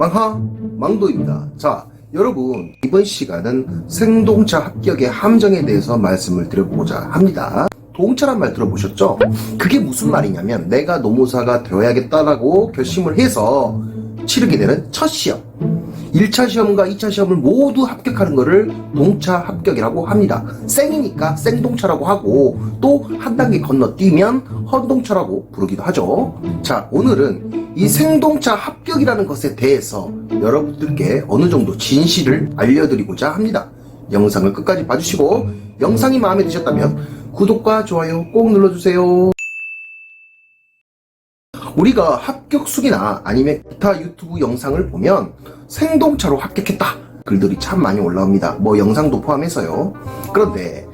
망하 망도입니다. 자, 여러분 이번 시간은 생동차 합격의 함정에 대해서 말씀을 드려보고자 합니다. 동차란 말 들어보셨죠? 그게 무슨 말이냐면 내가 노무사가 되어야겠다라고 결심을 해서 치르게 되는 첫 시험. 1차 시험과 2차 시험을 모두 합격하는 것을 동차 합격이라고 합니다. 생이니까 생동차라고 하고 또 한 단계 건너뛰면 헌동차라고 부르기도 하죠. 자, 오늘은 이 생동차 합격이라는 것에 대해서 여러분들께 어느 정도 진실을 알려드리고자 합니다. 영상을 끝까지 봐주시고 영상이 마음에 드셨다면 구독과 좋아요 꼭 눌러주세요. 우리가 합격수기나 아니면 기타 유튜브 영상을 보면 생동차로 합격했다 글들이 참 많이 올라옵니다. 뭐 영상도 포함해서요. 그런데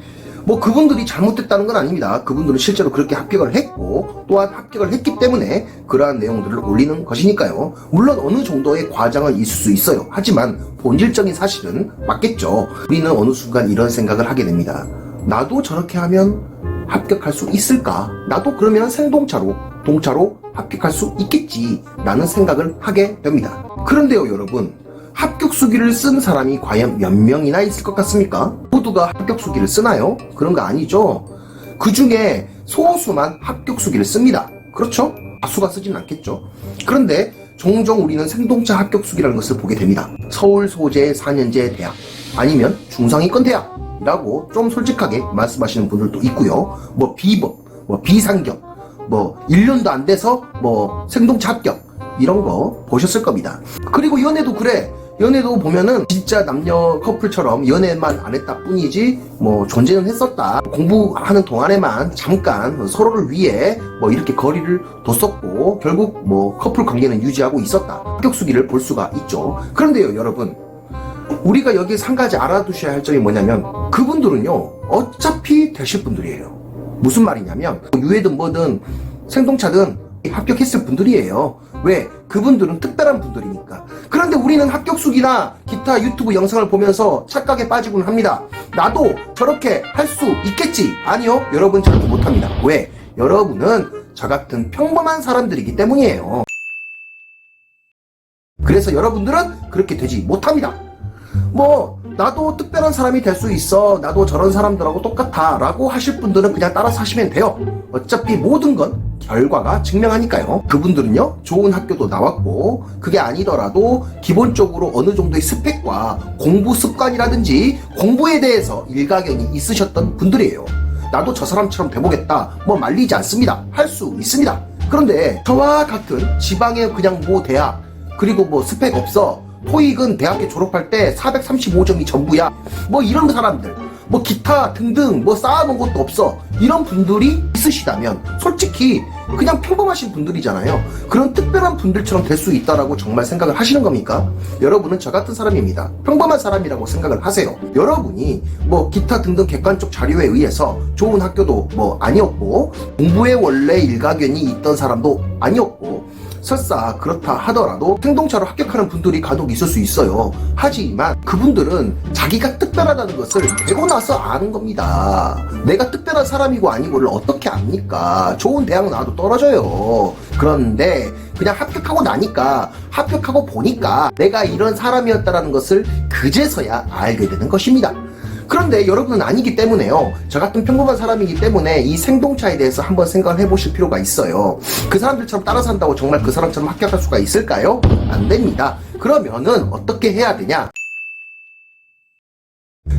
뭐 그분들이 잘못됐다는 건 아닙니다. 그분들은 실제로 그렇게 합격을 했고 또한 합격을 했기 때문에 그러한 내용들을 올리는 것이니까요. 물론 어느 정도의 과장은 있을 수 있어요. 하지만 본질적인 사실은 맞겠죠. 우리는 어느 순간 이런 생각을 하게 됩니다. 나도 저렇게 하면 합격할 수 있을까? 나도 그러면 생동차로, 동차로 합격할 수 있겠지. 라는 생각을 하게 됩니다. 그런데요, 여러분. 합격 수기를 쓴 사람이 과연 몇 명이나 있을 것 같습니까? 모두가 합격 수기를 쓰나요? 그런 거 아니죠. 그 중에 소수만 합격 수기를 씁니다. 그렇죠? 다수가 쓰진 않겠죠. 그런데 종종 우리는 생동차 합격 수기라는 것을 보게 됩니다. 서울 소재 4년제 대학 아니면 중상위권 대학이라고 좀 솔직하게 말씀하시는 분들도 있고요. 뭐 비법, 뭐 비상경, 뭐 1년도 안 돼서 뭐 생동차 합격 이런 거 보셨을 겁니다. 그리고 연애도 그래. 연애도 보면은 진짜 남녀 커플처럼 연애만 안 했다 뿐이지 뭐 존재는 했었다. 공부하는 동안에만 잠깐 서로를 위해 뭐 이렇게 거리를 뒀었고 결국 뭐 커플 관계는 유지하고 있었다. 합격 수기를 볼 수가 있죠. 그런데요, 여러분. 우리가 여기서 한 가지 알아두셔야 할 점이 뭐냐면 그분들은요 어차피 되실 분들이에요 무슨 말이냐면 유해든 뭐든 생동차든 합격했을 분들이에요. 왜? 그분들은 특별한 분들이니까. 그런데 우리는 합격수기나 기타 유튜브 영상을 보면서 착각에 빠지곤 합니다. 나도 저렇게 할 수 있겠지? 아니요 여러분 저렇게 못합니다. 왜? 여러분은 저 같은 평범한 사람들이기 때문이에요. 그래서 여러분들은 그렇게 되지 못합니다 뭐 나도 특별한 사람이 될 수 있어. 나도 저런 사람들하고 똑같아. 라고 하실 분들은 그냥 따라서 하시면 돼요. 어차피 모든 건 결과가 증명하니까요. 그분들은요 좋은 학교도 나왔고 그게 아니더라도 기본적으로 어느 정도의 스펙과 공부 습관이라든지 공부에 대해서 일가견이 있으셨던 분들이에요. 나도 저 사람처럼 돼보겠다. 뭐 말리지 않습니다. 할 수 있습니다. 그런데 저와 같은 지방의 그냥 모 대학 그리고 뭐 스펙 없어 토익은 대학교 졸업할 때 435점이 전부야. 뭐 이런 사람들, 뭐 기타 등등 뭐 쌓아놓은 것도 없어. 이런 분들이 있으시다면 솔직히 그냥 평범하신 분들이잖아요. 그런 특별한 분들처럼 될 수 있다라고 정말 생각을 하시는 겁니까? 여러분은 저 같은 사람입니다. 평범한 사람이라고 생각을 하세요. 여러분이 뭐 기타 등등 객관적 자료에 의해서 좋은 학교도 뭐 아니었고 공부에 원래 일가견이 있던 사람도 아니었고 설사 그렇다 하더라도 행동차로 합격하는 분들이 간혹 있을 수 있어요. 하지만 그분들은 자기가 특별하다는 것을 되고 나서 아는 겁니다. 내가 특별한 사람이고 아니고를 어떻게 압니까? 좋은 대학 나와도 떨어져요. 그런데 그냥 합격하고 나니까 합격하고 보니까 내가 이런 사람이었다라는 것을 그제서야 알게 되는 것입니다. 그런데 여러분은 아니기 때문에요. 저 같은 평범한 사람이기 때문에 이 생동차에 대해서 한번 생각을 해보실 필요가 있어요. 그 사람들처럼 따라 산다고 정말 그 사람처럼 합격할 수가 있을까요? 안 됩니다. 그러면은 어떻게 해야 되냐?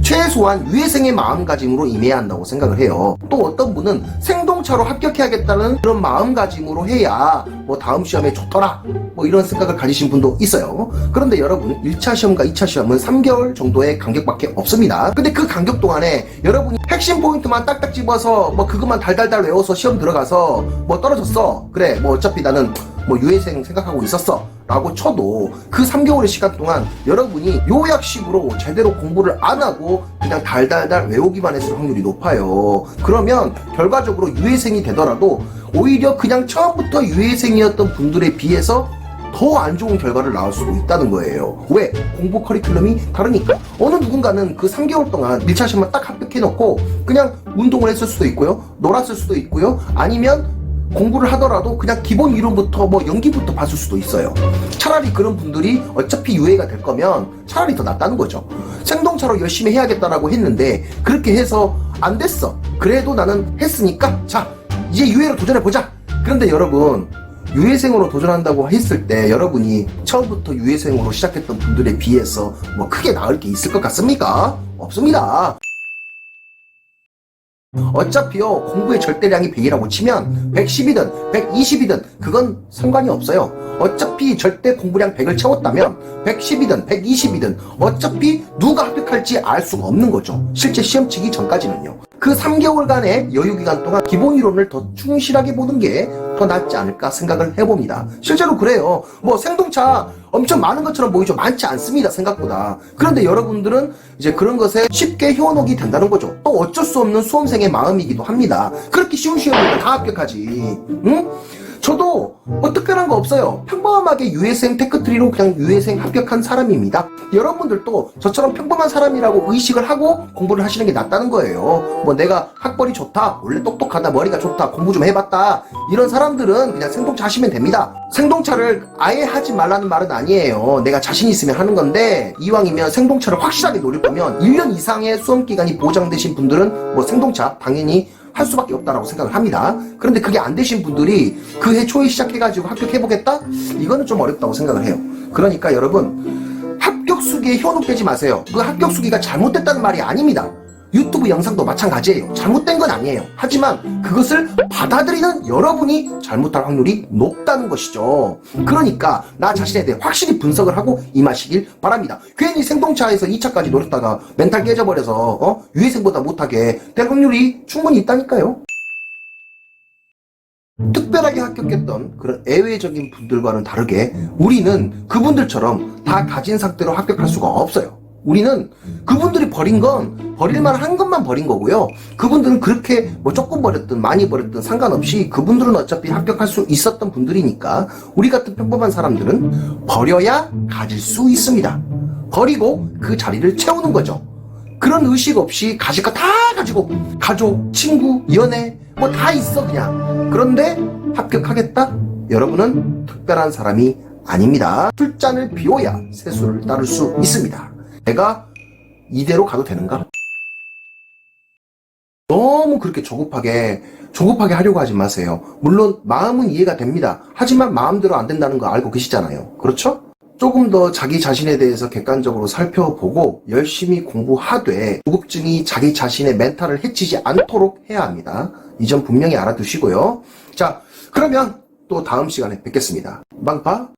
최소한 유해생의 마음가짐으로 임해야 한다고 생각을 해요. 또 어떤 분은 생동차로 합격해야겠다는 그런 마음가짐으로 해야 뭐 다음 시험에 좋더라 뭐 이런 생각을 가지신 분도 있어요. 그런데 여러분 1차 시험과 2차 시험은 3개월 정도의 간격밖에 없습니다. 근데 그 간격 동안에 여러분이 핵심 포인트만 딱딱 집어서 뭐 그것만 달달달 외워서 시험 들어가서 뭐 떨어졌어. 그래 뭐 어차피 나는 뭐 유해생 생각하고 있었어 라고 쳐도 그 3개월의 시간 동안 여러분이 요약식으로 제대로 공부를 안 하고 그냥 달달달 외우기만 했을 확률이 높아요 그러면 결과적으로 유해생이 되더라도 오히려 그냥 처음부터 유해생이었던 분들에 비해서 더안 좋은 결과를 나올 수도 있다는 거예요. 왜? 공부 커리큘럼이 다르니까. 어느 누군가는 그 3개월 동안 1차 시험만 딱 합격해놓고 그냥 운동을 했을 수도 있고요. 놀았을 수도 있고요. 아니면 공부를 하더라도 그냥 기본 이론부터 뭐 연기부터 봤을 수도 있어요. 차라리 그런 분들이 어차피 유예가 될 거면 차라리 더 낫다는 거죠. 생동차로 열심히 해야겠다라고 했는데 그렇게 해서 안 됐어. 그래도 나는 했으니까 자 이제 유예로 도전해 보자. 그런데 여러분 유예생으로 도전한다고 했을 때 여러분이 처음부터 유예생으로 시작했던 분들에 비해서 뭐 크게 나을 게 있을 것 같습니까? 없습니다. 어차피요 공부의 절대량이 100이라고 치면 110이든 120이든 그건 상관이 없어요. 어차피 절대 공부량 100을 채웠다면 110이든 120이든 어차피 누가 합격할지 알 수가 없는 거죠. 실제 시험 치기 전까지는요 그 3개월간의 여유 기간 동안 기본 이론을 더 충실하게 보는 게 더 낫지 않을까 생각을 해봅니다. 실제로 그래요. 뭐 생동차 엄청 많은 것처럼 보이죠. 많지 않습니다 생각보다. 그런데 여러분들은 이제 그런 것에 쉽게 현혹이 된다는 거죠. 또 어쩔 수 없는 수험생의 마음이기도 합니다. 그렇게 쉬운 시험을 다 합격하지. 응? 저도 뭐 특별한 거 없어요. 평범하게 유해생 테크트리로 그냥 유해생 합격한 사람입니다. 여러분들도 저처럼 평범한 사람이라고 의식을 하고 공부를 하시는 게 낫다는 거예요. 뭐 내가 학벌이 좋다, 원래 똑똑하다, 머리가 좋다, 공부 좀 해봤다. 이런 사람들은 그냥 생동차 하시면 됩니다. 생동차를 아예 하지 말라는 말은 아니에요. 내가 자신 있으면 하는 건데 이왕이면 생동차를 확실하게 노릴 거면 1년 이상의 수험 기간이 보장되신 분들은 뭐 생동차 당연히 할 수밖에 없다라고 생각을 합니다. 그런데 그게 안 되신 분들이 그 해 초에 시작해가지고 합격해보겠다? 이거는 좀 어렵다고 생각을 해요. 그러니까 여러분, 합격 수기에 현혹되지 마세요. 그 합격 수기가 잘못됐다는 말이 아닙니다. 유튜브 영상도 마찬가지예요. 잘못된 건 아니에요. 하지만 그것을 받아들이는 여러분이 잘못할 확률이 높다는 것이죠. 그러니까 나 자신에 대해 확실히 분석을 하고 임하시길 바랍니다. 괜히 생동차에서 2차까지 노렸다가 멘탈 깨져버려서 어? 유해생보다 못하게 될 확률이 충분히 있다니까요. 특별하게 합격했던 그런 애외적인 분들과는 다르게 우리는 그분들처럼 다 가진 상태로 합격할 수가 없어요. 우리는 그분들이 버린 건 버릴만 한 것만 버린 거고요. 그분들은 그렇게 뭐 조금 버렸든 많이 버렸든 상관없이 그분들은 어차피 합격할 수 있었던 분들이니까 우리 같은 평범한 사람들은 버려야 가질 수 있습니다. 버리고 그 자리를 채우는 거죠. 그런 의식 없이 가질 거 다 가지고 가족, 친구, 연애 뭐 다 있어 그냥. 그런데 합격하겠다? 여러분은 특별한 사람이 아닙니다. 술잔을 비워야 세수를 따를 수 있습니다. 내가 이대로 가도 되는가? 너무 그렇게 조급하게 조급하게 하려고 하지 마세요. 물론 마음은 이해가 됩니다. 하지만 마음대로 안 된다는 거 알고 계시잖아요. 그렇죠? 조금 더 자기 자신에 대해서 객관적으로 살펴보고 열심히 공부하되 조급증이 자기 자신의 멘탈을 해치지 않도록 해야 합니다. 이 점 분명히 알아두시고요. 자, 그러면 또 다음 시간에 뵙겠습니다. 빵파